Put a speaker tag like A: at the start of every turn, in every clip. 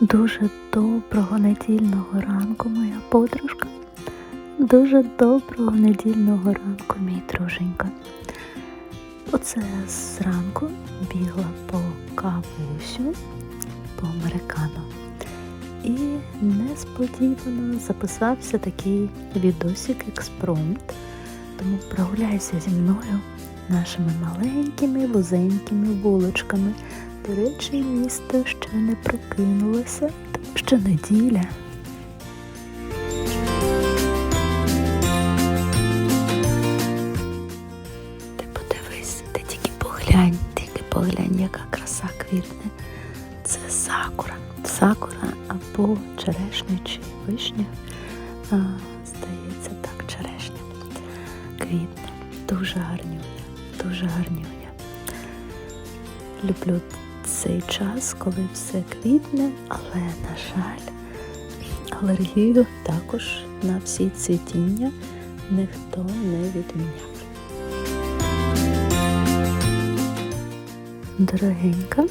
A: Дуже доброго недільного ранку, моя подружка. Дуже доброго недільного ранку, мій друженька. Оце зранку бігла по кавусю, по американо. І несподівано записався такий відосик експромт. Тому прогуляйся зі мною нашими маленькими вузенькими вуличками. До речі, місто ще не прокинулося, тому що неділя. Ти подивись, ти тільки поглянь, тільки поглянь, яка краса квітне. Це сакура. Сакура або черешня чи вишня. А, здається, так, черешня. Квітне. Дуже гарнюня, дуже гарнюня. Люблю цей час, коли все квітне, але, на жаль, алергію також на всі цвітіння ніхто не відміняв. Дорогенька,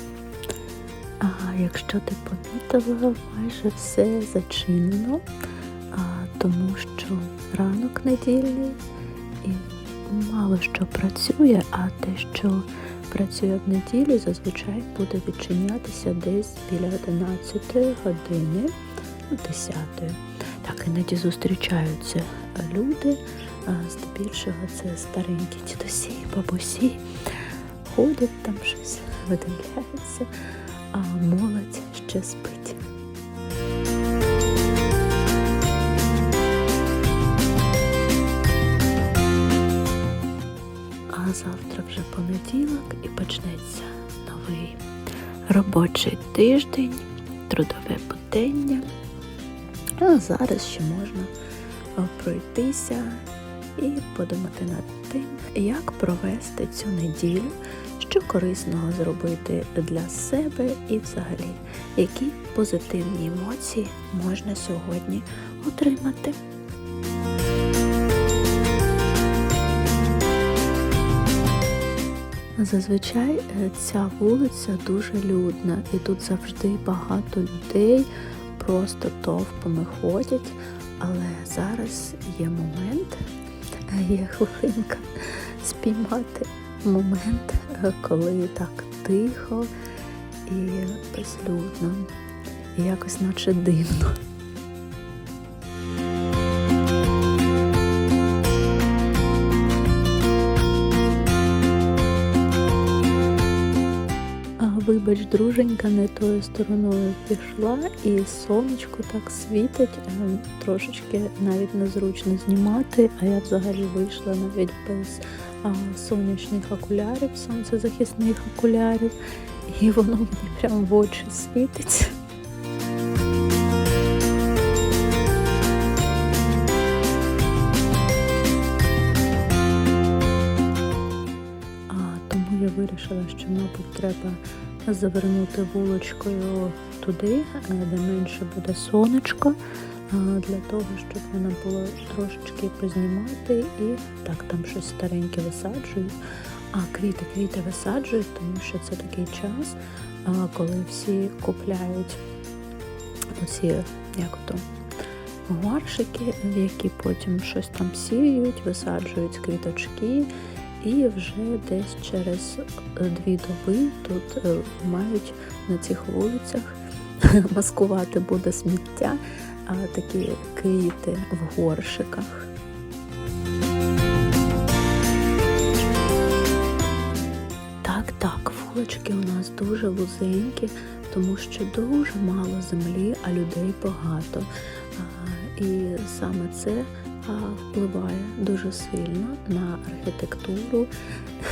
A: а якщо ти помітила, майже все зачинено, а, тому що ранок недільний і мало що працює, а те, що працює в неділю, зазвичай буде відчинятися десь біля 11 години, ну, 10. Так, іноді зустрічаються люди, а здебільшого це старенькі дідусі, бабусі, ходять там щось, видивляються, а молодь ще спить. Понеділок і почнеться новий робочий тиждень, трудове будення. А зараз ще можна пройтися і подумати над тим, як провести цю неділю, що корисного зробити для себе і взагалі, які позитивні емоції можна сьогодні отримати. Зазвичай е, ця вулиця дуже людна, і тут завжди багато людей, просто товпами ходять. Але зараз є момент, е, є хвилинка спіймати момент, е, коли так тихо і безлюдно, і якось наче дивно. А, Вибач, друженька, не тою стороною пішла, і сонечко так світить, е, трошечки навіть незручно знімати, а я взагалі вийшла навіть без сонячних окулярів, сонцезахисних окулярів, і воно мені прям в очі світить. Вирішила, що, мабуть, треба завернути вуличкою туди, е, де менше буде сонечко, для того, щоб вона було трошечки познімати і так там щось стареньке висаджують. А квіти, квіти висаджують, тому що це такий час, коли всі купляють оці, як то, горшики, в які потім щось там сіють, висаджують квіточки, і вже десь через е, дві доби тут е, мають на цих вулицях маскувати буде сміття, а такі квіти в горшиках. Так, так, вулички у нас дуже вузенькі, тому що дуже мало землі, а людей багато. І саме це впливає дуже сильно на архітектуру,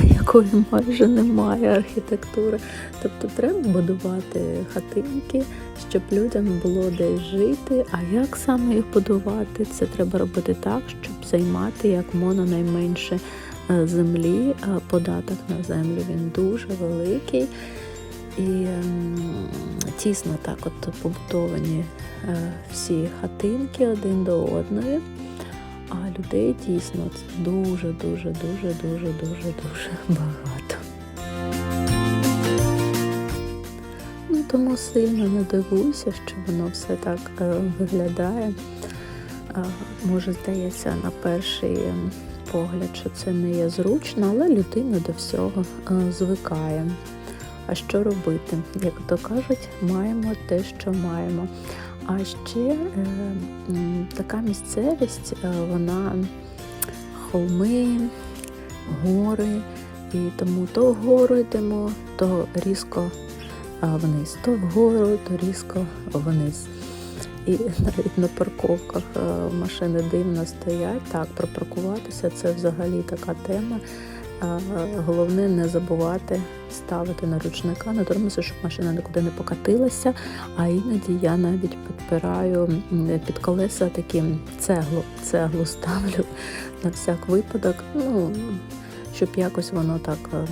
A: якої майже немає архітектури. Тобто треба будувати хатинки, щоб людям було десь жити. А як саме їх будувати? Це треба робити так, щоб займати як можна найменше е, землі. Податок на землю він дуже великий. І ем, тісно так от побудовані е, всі хатинки один до одної. Людей дійсно це дуже, дуже, дуже, дуже, дуже, дуже багато. Ну, тому сильно не дивуйся, що воно все так е, виглядає. Е, Може, здається, на перший погляд, що це не є зручно, але людина до всього е, звикає. А що робити? Як то кажуть, маємо те, що маємо. А ще е, така місцевість, е, вона холми, гори, і тому то вгору йдемо, то різко а, вниз, то вгору, то різко вниз. І навіть на парковках е, машини дивно стоять. Так, пропаркуватися це взагалі така тема. Головне не забувати ставити на ручника, на тормози, щоб машина нікуди не покатилася. А іноді я навіть підпираю під колеса такі цеглу, цеглу ставлю на всяк випадок. Ну, щоб якось воно так е,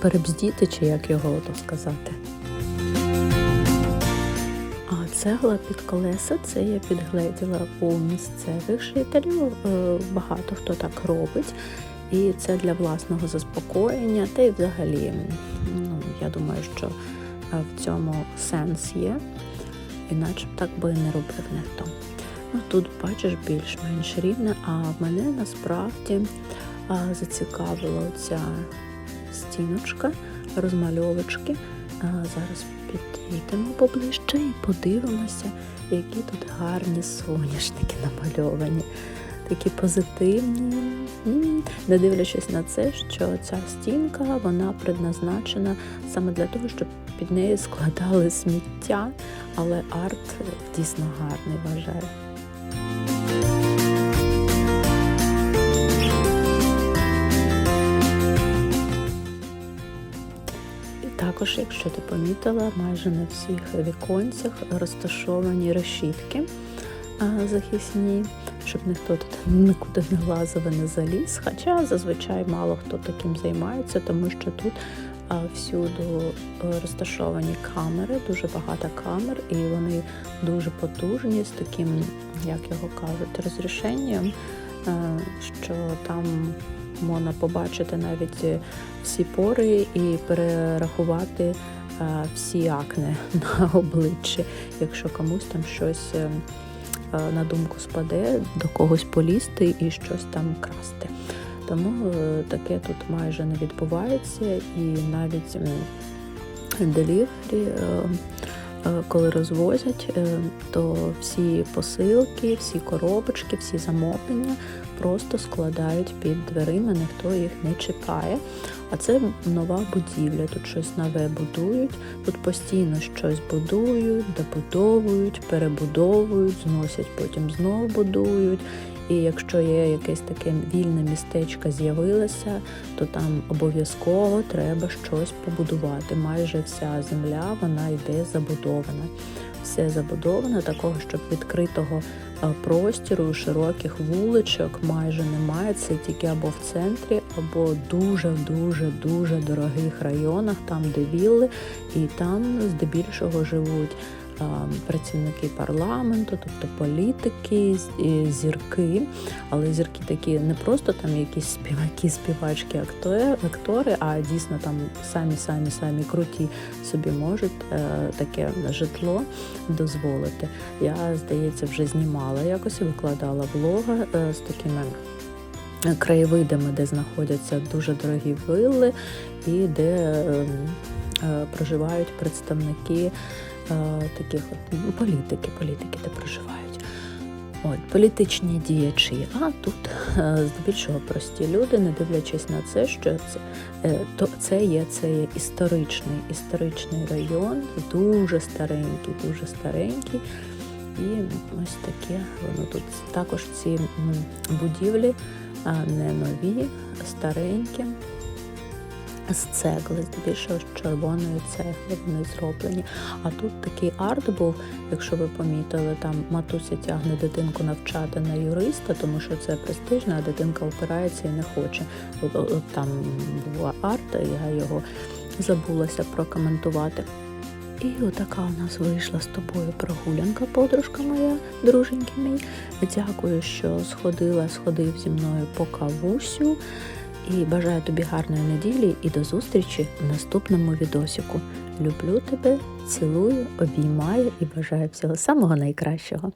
A: перебздіти, чи як його то сказати. А цегла під колеса це я підгледіла у місцевих жителів. Е, Багато хто так робить. І це для власного заспокоєння. Та й взагалі, ну, я думаю, що е, в цьому сенс є, іначе б так би не робив ніхто. Ну, тут бачиш більш-менш рівне, а мене насправді а, зацікавила ця стіночка, розмальовочки. А, зараз підійдемо поближче і подивимося, які тут гарні соняшники намальовані. Такі позитивні, не дивлячись на це, що ця стінка вона предназначена саме для того, щоб під нею складали сміття, але арт дійсно гарний вважаю. Також, якщо ти помітила, майже на всіх віконцях розташовані решітки захисні, щоб ніхто тут нікуди не лазив і не заліз. Хоча зазвичай мало хто таким займається, тому що тут всюду е, розташовані камери, дуже багато камер, і вони дуже потужні з таким, як його кажуть, розрішенням, е, що там можна побачити навіть е, всі пори і перерахувати всі акне на обличчі, якщо комусь там щось на думку спаде, до когось полізти і щось там красти. Тому е, таке тут майже не відбувається, і навіть делівері, е, е, коли розвозять, е, то всі посилки, всі коробочки, всі замовлення просто складають під дверима, ніхто їх не чекає. А це нова будівля. Тут щось нове будують, тут постійно щось будують, добудовують, перебудовують, зносять, потім знову будують. І якщо є якесь таке вільне містечко з'явилося, то там обов'язково треба щось побудувати. Майже вся земля вона йде забудована. Все забудовано, такого, щоб відкритого простіру, широких вуличок майже немає. Це тільки або в центрі, або дуже дуже дуже дорогих районах, там де вілли, і там здебільшого живуть е, працівники парламенту, тобто політики, зірки. Але зірки такі не просто там якісь співаки, співачки, актори, а дійсно там самі самі круті собі можуть е, таке житло дозволити. Я, здається, вже знімала якось і викладала влога е, з такими. Краєвидами, де знаходяться дуже дорогі вилли, і де е, е, проживають представники е, таких от ну, політики, політики, де проживають. От, політичні діячі, а тут е, здебільшого прості люди, не дивлячись на це, що це, е, то це є, це є історичний, історичний район, дуже старенький, дуже старенький. І ось таке воно тут також ці будівлі не нові, старенькі. З цегли, здебільшого з червоної цегли вони зроблені. А тут такий арт був, якщо ви помітили, там матуся тягне дитинку навчати на юриста, тому що це престижно, а дитинка опирається і не хоче. От, от, от там була арт, я його забулася прокоментувати. І отака у нас вийшла з тобою прогулянка, подружка моя, друженьки мій. Дякую, що сходила, сходив зі мною по кавусю. І бажаю тобі гарної неділі і до зустрічі в наступному відосіку. Люблю тебе, цілую, обіймаю і бажаю всього самого найкращого.